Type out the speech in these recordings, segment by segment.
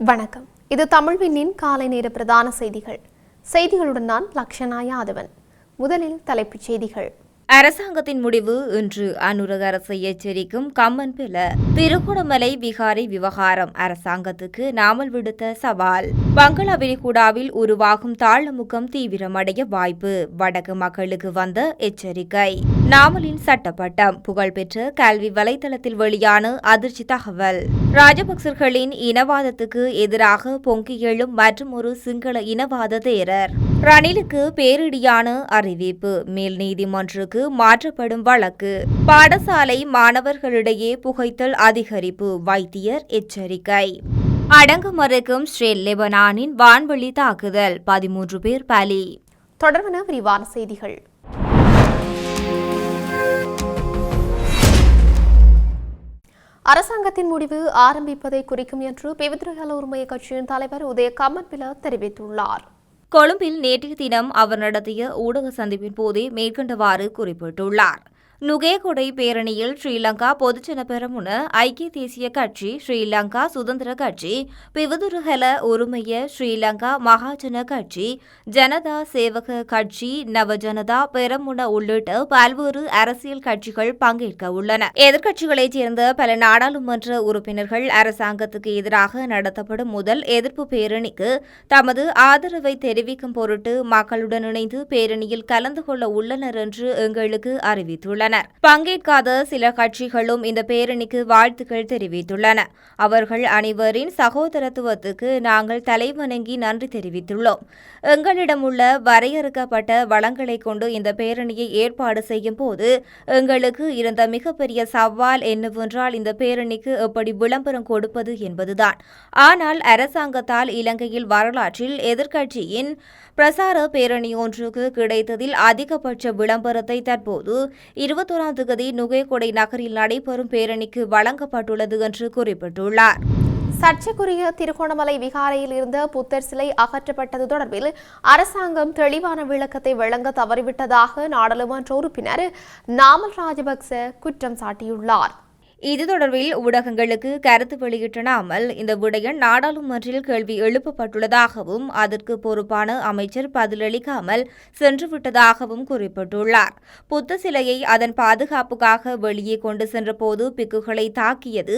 வணக்கம். இது தமிழ்வினின் காலை நேர பிரதான செய்திகள். செய்திகளுடன் நான் லக்ஷனா யாதவன். முதலில் தலைப்புச் செய்திகள். அரசாங்கத்தின் முடிவு இன்று அனுரக அரசை எச்சரிக்கும் கம்மன் பில திருகோணமலை விகாரை விவகாரம் அரசாங்கத்துக்கு நாமல் விடுத்த சவால். பங்களா விரிகுடாவில் உருவாகும் தாழ்முகம் தீவிரமடைய வாய்ப்பு. வடக்கு மக்களுக்கு வந்த எச்சரிக்கை. நாமலின் சட்டப்பட்டம். புகழ்பெற்ற கல்வி வலைதளத்தில் வெளியான அதிர்ச்சி தகவல். ராஜபக்சர்களின் இனவாதத்துக்கு எதிராக பொங்கி எழும் மற்றொரு சிங்கள இனவாத தேரர். ரணிலுக்கு பேரிடியான அறிவிப்பு. மேல் நீதிமன்றுக்கு மாற்றப்படும் வழக்கு. பாடசாலை மாணவர்களிடையே புகைத்தல் அதிகரிப்பு. வைத்தியர் எச்சரிக்கை. அடங்கு மறுக்கும் ஸ்ரீ லெபனானின் வான்வழி தாக்குதல். பதிமூன்று பேர் பலி. தொடர்பான விரிவான செய்திகள். அரசாங்கத்தின் முடிவு ஆரம்பிப்பதை குறிக்கும் என்று பிவித்ரகல உரிமைய கட்சியின் தலைவர் உதய கமன்பில தெரிவித்துள்ளார். கொழும்பில் நேற்றைய தினம் அவர் நடத்திய ஊடக சந்திப்பின் போதே மேற்கண்டவாறு குறிப்பிட்டுள்ளார். நுகேகொடை பேரணியில் ஸ்ரீலங்கா பொதுஜன பெரமுன ஐக்கிய தேசிய கட்சி ஸ்ரீலங்கா சுதந்திர கட்சி பிவதுருகல உரிமைய ஸ்ரீலங்கா மகாஜன கட்சி ஜனதா சேவக கட்சி நவஜனதா பெரமுன உள்ளிட்ட பல்வேறு அரசியல் கட்சிகள் பங்கேற்க உள்ளன. எதிர்க்கட்சிகளைச் சேர்ந்த பல நாடாளுமன்ற உறுப்பினர்கள் அரசாங்கத்துக்கு எதிராக நடத்தப்படும் முதல் எதிர்ப்பு பேரணிக்கு தமது ஆதரவை தெரிவிக்கும் பொருட்டு மக்களுடன் இணைந்து பேரணியில் கலந்து கொள்ள உள்ளனர் என்று எங்களுக்கு அறிவித்துள்ளனர். பங்கேற்காத சில கட்சிகளும் இந்த பேரணிக்கு வாழ்த்துக்கள் தெரிவித்துள்ளன. அவர்கள் அனைவரின் சகோதரத்துவத்துக்கு நாங்கள் தலைவணங்கி நன்றி தெரிவித்துள்ளோம். எங்களிடம் உள்ள வரையறுக்கப்பட்ட வளங்களை கொண்டு இந்த பேரணியை ஏற்பாடு செய்யும் போது எங்களுக்கு இருந்த மிகப்பெரிய சவால் என்னவென்றால் இந்த பேரணிக்கு எப்படி விளம்பரம் கொடுப்பது என்பதுதான். ஆனால் அரசாங்கத்தால் இலங்கையில் வரலாற்றில் எதிர்க்கட்சியின் பிரசார பேரணி ஒன்றுக்கு கிடைத்ததில் அதிகபட்ச விளம்பரத்தை தற்போது இருபத்தோராம் தேதி நுகேகொடை நகரில் நடைபெறும் பேரணிக்கு வழங்கப்பட்டுள்ளது என்று குறிப்பிட்டுள்ளார். சர்ச்சைக்குரிய திருகோணமலை விகாரையில் இருந்த புத்தர் சிலை அகற்றப்பட்டது தொடர்பில் அரசாங்கம் தெளிவான விளக்கத்தை வழங்க தவறிவிட்டதாக நாடாளுமன்ற உறுப்பினர் நாமல் ராஜபக்ச குற்றம் சாட்டியுள்ளார். இது தொடர்பில் ஊடகங்களுக்கு கருத்து வெளியிட்டனாமல் இந்த விடயம் நாடாளுமன்றில் கேள்வி எழுப்பப்பட்டுள்ளதாகவும் அதற்கு பொறுப்பான அமைச்சர் பதிலளிக்காமல் சென்றுவிட்டதாகவும் குறிப்பிட்டுள்ளார். புத்த சிலையை அதன் பாதுகாப்புக்காக வெளியே கொண்டு சென்றபோது பிக்குகளை தாக்கியது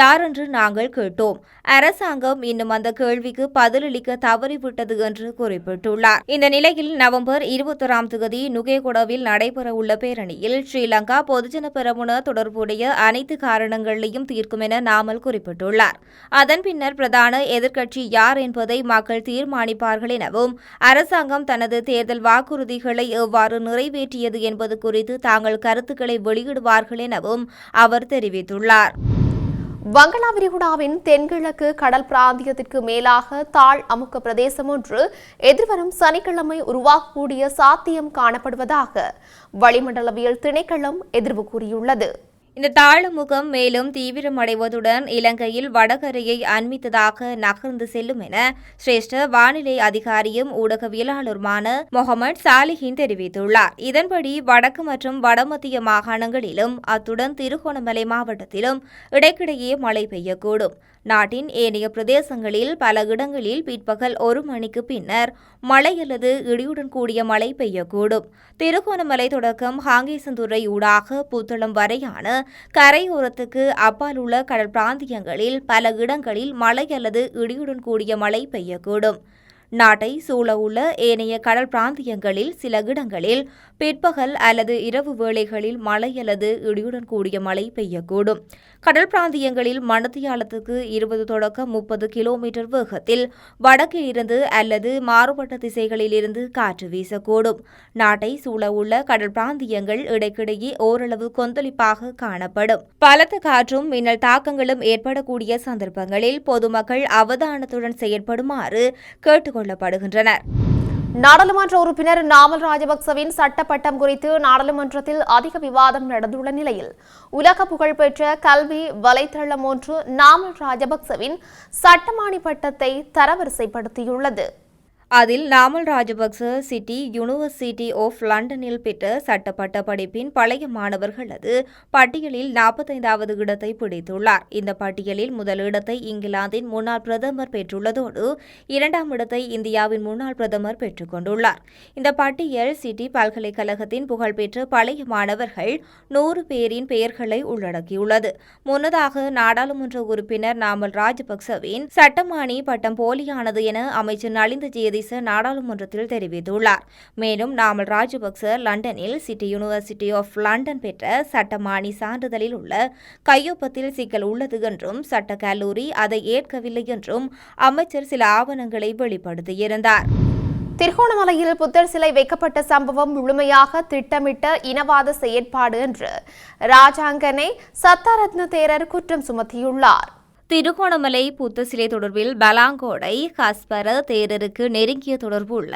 யாரென்று நாங்கள் கேட்டோம். அரசாங்கம் இன்னும் அந்த கேள்விக்கு பதிலளிக்க தவறிவிட்டது என்று குறிப்பிட்டுள்ளார். இந்த நிலையில் நவம்பர் இருபத்தொராம் தேதி நுகேகுடவில் நடைபெறவுள்ள பேரணியில் ஸ்ரீலங்கா பொதுஜன பெரமுன தொடர்புடைய அனைத்து காரணங்களையும் தீர்க்கும் என நாமல் குறிப்பிட்டுள்ளார். அதன் பின்னர் பிரதான எதிர்க்கட்சி யார் என்பதை மக்கள் தீர்மானிப்பார்கள் எனவும் அரசாங்கம் தனது தேர்தல் வாக்குறுதிகளை எவ்வாறு நிறைவேற்றியது என்பது குறித்து தாங்கள் கருத்துக்களை வெளியிடுவார்கள் எனவும் அவர் தெரிவித்துள்ளார். வங்களா விரிகுடாவின் தென்கிழக்கு கடல் பிராந்தியத்திற்கு மேலாக தாழ் அமுக்க பிரதேசம் ஒன்று எதிர்வரும் சனிக்கிழமை உருவாகக்கூடிய சாத்தியம் காணப்படுவதாக வளிமண்டலவியல் திணைக்களம் எதிர்வு கூறியுள்ளது. இந்த தாழ்முகம் மேலும் தீவிரமடைவதுடன் இலங்கையில் வடகரையை அண்மித்ததாக நகர்ந்து செல்லும் என சிரேஷ்ட வானிலை அதிகாரியும் ஊடகவியலாளருமான முகமது சாலிஹின் தெரிவித்துள்ளார். இதன்படி வடக்கு மற்றும் வடமத்திய மாகாணங்களிலும் அத்துடன் திருகோணமலை மாவட்டத்திலும் இடைக்கிடையே மழை பெய்யக்கூடும். நாட்டின் ஏனைய பிரதேசங்களில் பல இடங்களில் பிற்பகல் ஒரு மணிக்கு பின்னர் மழை அல்லது இடியுடன் கூடிய மழை பெய்யக்கூடும். திருகோணமலை தொடக்கம் ஹாங்கேசந்துறை ஊடாக புத்தளம் வரையான கரையோரத்துக்கு அப்பால் உள்ள கடல் பிராந்தியங்களில் பல இடங்களில் மழை அல்லது இடியுடன் கூடிய மழை பெய்யக்கூடும். நாட்டை சூழவுள்ள ஏனைய கடல் பிராந்தியங்களில் சில இடங்களில் பிற்பகல் அல்லது இரவு வேளைகளில் மழை அல்லது இடியுடன் கூடிய மழை பெய்யக்கூடும். கடல் பிராந்தியங்களில் மணத்தியாலத்துக்கு இருபது தொடக்கம் முப்பது கிலோமீட்டர் வேகத்தில் வடக்கில் இருந்து அல்லது மாறுபட்ட திசைகளில் இருந்து காற்று வீசக்கூடும். நாட்டை சூழவுள்ள கடல் பிராந்தியங்கள் இடைக்கிடையே ஓரளவு கொந்தளிப்பாக காணப்படும். பலத்த காற்றும் மின்னல் தாக்கங்களும் ஏற்படக்கூடிய சந்தர்ப்பங்களில் பொதுமக்கள் அவதானத்துடன் செயற்படுமாறு கேட்டுக்கொள்ளப்படுகின்றனர். நாடாளுமன்ற உறுப்பினர் நாமல் ராஜபக்சவின் சட்டப்பட்டம் குறித்து நாடாளுமன்றத்தில் அதிக விவாதம் நடந்துள்ள நிலையில் உலக புகழ்பெற்ற கல்வி வலைத்தளம் ஒன்று நாமல் ராஜபக்சவின் சட்டமானி பட்டத்தை தரவரிசைப்படுத்தியுள்ளது. அதில் Namal Rajapaksa city university of லண்டனில் பெற்ற சட்டப்பட்ட படிப்பின் பழைய மாணவர்களது பட்டியலில் நாற்பத்தைந்தாவது இடத்தை பிடித்துள்ளார். இந்த பட்டியலில் முதல் இடத்தை இங்கிலாந்தின் முன்னாள் பிரதமர் பெற்றுள்ளதோடு இரண்டாம் இடத்தை இந்தியாவின் முன்னாள் பிரதமர் பெற்றுக் கொண்டுள்ளார் இந்த பட்டியல் சிட்டி பல்கலைக்கழகத்தின் புகழ்பெற்ற பழைய மாணவர்கள் நூறு பேரின் பெயர்களை உள்ளடக்கியுள்ளது. முன்னதாக நாடாளுமன்ற உறுப்பினர் நாமல் ராஜபக்சவின் சட்டமானி பட்டம் போலியானது என அமைச்சர் நலிந்த சதீச நாடாளுமன்றத்தில் தெரிவித்துள்ளார். மேலும் நாமல் ராஜபக்ச லண்டனில் சிட்டி யூனிவர்சிட்டி ஆஃப் லண்டன் பெற்ற சட்டமானி சான்றிதழில் உள்ள கையொப்பத்தில் சிக்கல் உள்ளது என்றும் சட்ட கல்லூரி அதை ஏற்கவில்லை என்றும் அமைச்சர் சில ஆவணங்களை வெளிப்படுத்தியிருந்தார். திருகோணமலையில் புத்தர் சிலை வைக்கப்பட்ட சம்பவம் முழுமையாக திட்டமிட்ட இனவாத செயற்பாடு என்று ராஜாங்கனை சத்தாரத்ன தேரர் குற்றம் சுமத்தியுள்ளார். திருகோணமலை புத்த சிலை தொடர்பில் பலாங்கோடை ஹஸ்பர தேரருக்கு நெருங்கிய தொடர்பு உள்ள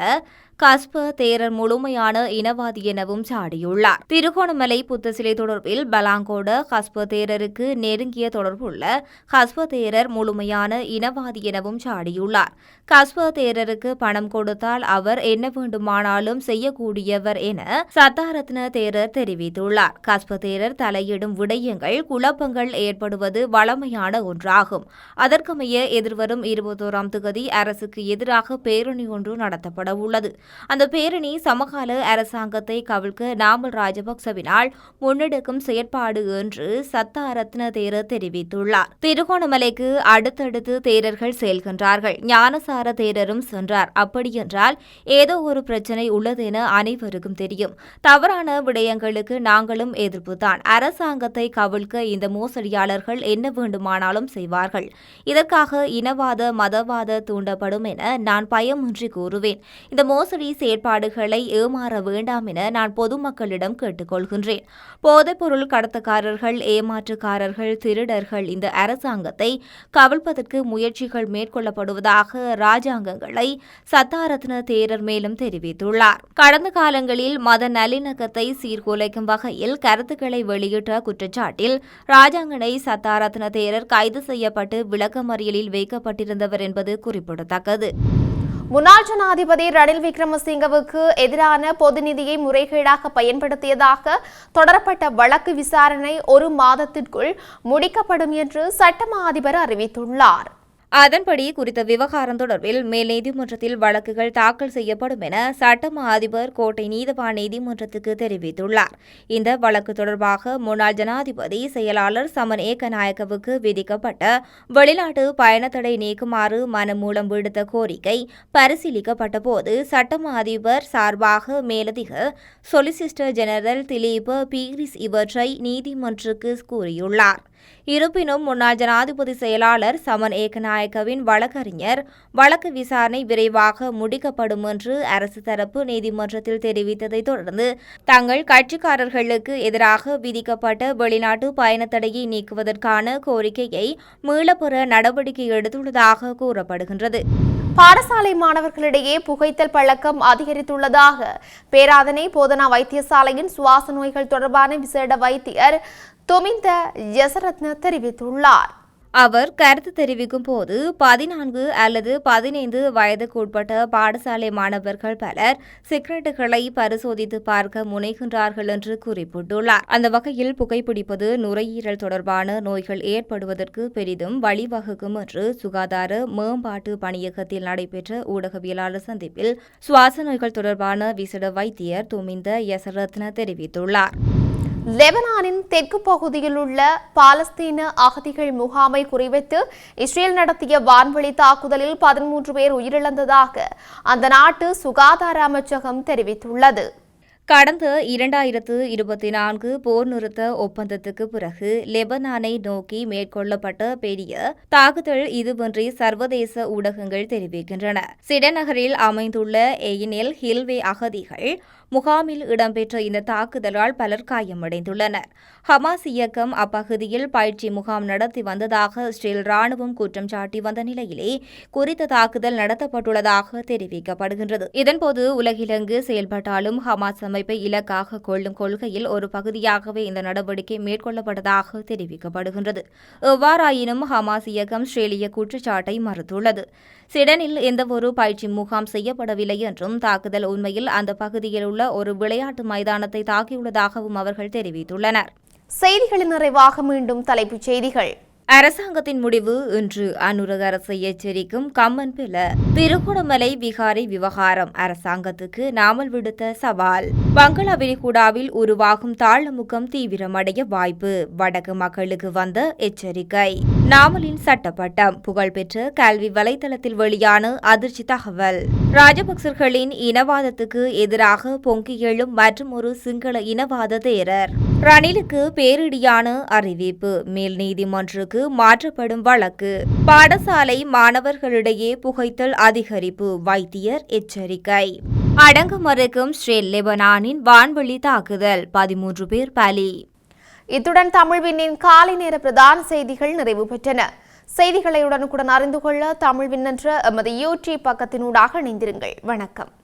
கஸ்ப தேரர் முழுமையான இனவாதி எனவும் சாடியுள்ளார். திருகோணமலை புத்த சிலை தொடர்பில் பலாங்கோட கஸ்ப தேரருக்கு நெருங்கிய தொடர்புள்ள கஸ்ப தேரர் முழுமையான இனவாதி எனவும் சாடியுள்ளார். கஸ்ப தேரருக்கு பணம் கொடுத்தால் அவர் என்ன வேண்டுமானாலும் செய்யக்கூடியவர் என சத்தாரத்ன தேரர் தெரிவித்துள்ளார். கஸ்ப தேரர் தலையிடும் விடயங்கள் குழப்பங்கள் ஏற்படுவது வளமையான ஒன்றாகும். அதற்கமைய எதிர்வரும் இருபத்தோராம் தேதி அரசுக்கு எதிராக பேரணி ஒன்று நடத்தப்பட உள்ளது அந்த பேரணி சமகால அரசாங்கத்தை கவிழ்க்க நாமல் ராஜபக்சவினால் முன்னெடுக்கும் செயற்பாடு என்று சத்தாரத்ன தேரர் தெரிவித்துள்ளார். திருகோணமலைக்கு அடுத்தடுத்து தேரர்கள் செல்கின்றார்கள். ஞானசார தேரரும் சென்றார். அப்படியென்றால் ஏதோ ஒரு பிரச்சனை உள்ளது என அனைவருக்கும் தெரியும். தவறான விடயங்களுக்கு நாங்களும் எதிர்ப்புதான். அரசாங்கத்தை கவிழ்க்க இந்த மோசடியாளர்கள் என்ன வேண்டுமானாலும் செய்வார்கள். இதற்காக இனவாத மதவாத தூண்டப்படும் என நான் பயமின்றி கூறுவேன். இந்த மோசடி செயற்பாடுகளை ஏமாற வேண்டாம் என நான் பொதுமக்களிடம் கேட்டுக்கொள்கின்றேன். போதைப்பொருள் கடத்தக்காரர்கள் ஏமாற்றுக்காரர்கள் திருடர்கள் இந்த அரசாங்கத்தை கவிழ்ப்பதற்கு முயற்சிகள் மேற்கொள்ளப்படுவதாக ராஜாங்கங்களை சத்தாரத்ன தேரர் மேலும் தெரிவித்துள்ளார். கடந்த காலங்களில் மத நல்லிணக்கத்தை சீர்குலைக்கும் வகையில் கருத்துக்களை வெளியிட்ட குற்றச்சாட்டில் ராஜாங்கனை சத்தாரத்ன தேரர் கைது செய்யப்பட்டு விளக்கமறியலில் வைக்கப்பட்டிருந்தவர் என்பது குறிப்பிடத்தக்கது. முன்னாள் ஜனாதிபதி ரணில் விக்ரமசிங்கவுக்கு எதிரான பொது நிதியை முறைகேடாக பயன்படுத்தியதாக தொடரப்பட்ட வழக்கு விசாரணை ஒரு மாதத்திற்குள் முடிக்கப்படும் என்று சட்டமா அதிபர் அறிவித்துள்ளார். அதன்படி குறித்த விவகாரம் தொடர்பில் மேல் நீதிமன்றத்தில் வழக்குகள் தாக்கல் செய்யப்படும் என சட்டம அதிபர் கோட்டை நீதவான் நீதிமன்றத்துக்கு தெரிவித்துள்ளார். இந்த வழக்கு தொடர்பாக முன்னாள் ஜனாதிபதி செயலாளர் சமன் ஏகநாயக்கவுக்கு விதிக்கப்பட்ட வெளிநாட்டு பயணத்தடை நீக்குமாறு மனுமூலம் விடுத்த கோரிக்கை பரிசீலிக்கப்பட்ட போது அதிபர் சார்பாக மேலதிக சொலிசிஸ்டர் ஜெனரல் திலீப் பீரிஸ் இவற்றை நீதிமன்றுக்கு கூறியுள்ளார். இருப்பினும் முன்னாள் ஜனாதிபதி செயலாளர் சமன் ஏகநாயக்கவின் வழக்கறிஞர் வழக்கு விசாரணை விரைவாக முடிக்கப்படும் என்று அரசு தரப்பு நீதிமன்றத்தில் தெரிவித்ததைத் தொடர்ந்து தங்கள் கட்சிக்காரர்களுக்கு எதிராக விதிக்கப்பட்ட வெளிநாட்டு பயணத்தடையை நீக்குவதற்கான கோரிக்கையை மீளப்பெற நடவடிக்கை எடுத்துள்ளதாக கூறப்படுகின்றது. பாடசாலை மாணவர்களிடையே புகைத்தல் பழக்கம் அதிகரித்துள்ளதாக பேராதனை போதனா வைத்தியசாலையின் சுவாச நோய்கள் தொடர்பான விசேட வைத்தியர் துமிந்த யசரத்ன தெரிவித்துள்ளார். அவர் கருத்து தெரிவிக்கும் போது பதினான்கு அல்லது பதினைந்து வயதுக்குட்பட்ட பாடசாலை மாணவர்கள் பலர் சிகரெட்டுகளை பரிசோதித்து பார்க்க முனைகின்றார்கள் என்று குறிப்பிட்டுள்ளார். அந்த வகையில் புகைப்பிடிப்பது நுரையீரல் தொடர்பான நோய்கள் ஏற்படுவதற்கு பெரிதும் வழிவகுக்கும் என்று சுகாதார மேம்பாட்டு பணியகத்தில் நடைபெற்ற ஊடகவியலாளர் சந்திப்பில் சுவாச நோய்கள் தொடர்பான விசேட வைத்தியர் துமிந்த யசரத்ன தெரிவித்துள்ளார். லெபனானின் தெற்கு பகுதியில் உள்ள பாலஸ்தீன அகதிகள் முகாமை குறிவைத்து இஸ்ரேல் நடத்திய வான்வழி தாக்குதலில் பதிமூன்று பேர் உயிரிழந்ததாக அந்த நாட்டு சுகாதார அமைச்சகம் தெரிவித்துள்ளது. கடந்த இரண்டாயிரத்து இருபத்தி நான்கு போர் நிறுத்த ஒப்பந்தத்துக்கு பிறகு லெபனானை நோக்கி மேற்கொள்ளப்பட்ட பெரிய தாக்குதல் இதுவன்றி சர்வதேச ஊடகங்கள் தெரிவிக்கின்றன. சிடநகரில் அமைந்துள்ள எயினில் ஹில்வே அகதிகள் முகாமில் இடம்பெற்ற இந்த தாக்குதலால் பலர் காயமடைந்துள்ளனர். ஹமாஸ் இயக்கம் அப்பகுதியில் பயிற்சி முகாம் நடத்தி வந்ததாக இஸ்ரேல் ராணுவம் குற்றம் சாட்டி வந்த நிலையிலே குறித்த தாக்குதல் நடத்தப்பட்டுள்ளதாக தெரிவிக்கப்படுகின்றது. இதன்போது உலகிலங்கு செயல்பட்டாலும் ஹமாஸ் அமைப்பை இலக்காக கொள்ளும் கொள்கையில் ஒரு பகுதியாகவே இந்த நடவடிக்கை மேற்கொள்ளப்பட்டதாக தெரிவிக்கப்படுகின்றது. எவ்வாறாயினும் ஹமாஸ் இயக்கம் ஸ்ரேலிய குற்றச்சாட்டை மறுத்துள்ளது. சிடனில் எந்தவொரு பயிற்சி முகாம் செய்யப்படவில்லை என்றும் தாக்குதல் உண்மையில் அந்த பகுதியில் உள்ள ஒரு விளையாட்டு மைதானத்தை தாக்கியுள்ளதாகவும் அவர்கள் தெரிவித்துள்ளனர். செய்திகளின் நிறைவாக மீண்டும் தலைப்புச் செய்திகள். அரசாங்கத்தின் முடிவு இன்று அனுரக அரசை எச்சரிக்கும் கம்மன் பில திருகோணமலை விகாரை விவகாரம். அரசாங்கத்துக்கு நாமல் விடுத்த சவால். பங்களா விரிகுடாவில் உருவாகும் தாழ்முகம் தீவிரமடைய வாய்ப்பு. வடக்கு மக்களுக்கு வந்த எச்சரிக்கை. நாமலின் சட்டப்பட்டம். புகழ்பெற்ற கல்வி வலைதளத்தில் வெளியான அதிர்ச்சி தகவல். ராஜபக்சர்களின் இனவாதத்துக்கு எதிராக பொங்கி எழும் மற்றும் ஒரு சிங்கள இனவாத தேரர். ரணிலுக்கு பேரிடியான அறிவிப்பு. மேல் நீதிமன்றுக்கு மாற்றப்படும் வழக்கு. பாடசாலை மாணவர்களிடையே புகைத்தல் அதிகரிப்பு வைத்தியர் எச்சரிக்கை. அடங்க மறுக்கும் ஸ்ரீ லெபனானின் வான்வழி தாக்குதல் பதிமூன்று பேர் பலி. இத்துடன் தமிழ்விண்ணின் காலை நேர பிரதான செய்திகள் நிறைவு பெற்றன. செய்திகளை உடனுக்குடன் அறிந்து கொள்ள தமிழ்வின் என்ற எமது யூடியூப் பக்கத்தினூடாக இணைந்திருங்கள். வணக்கம்.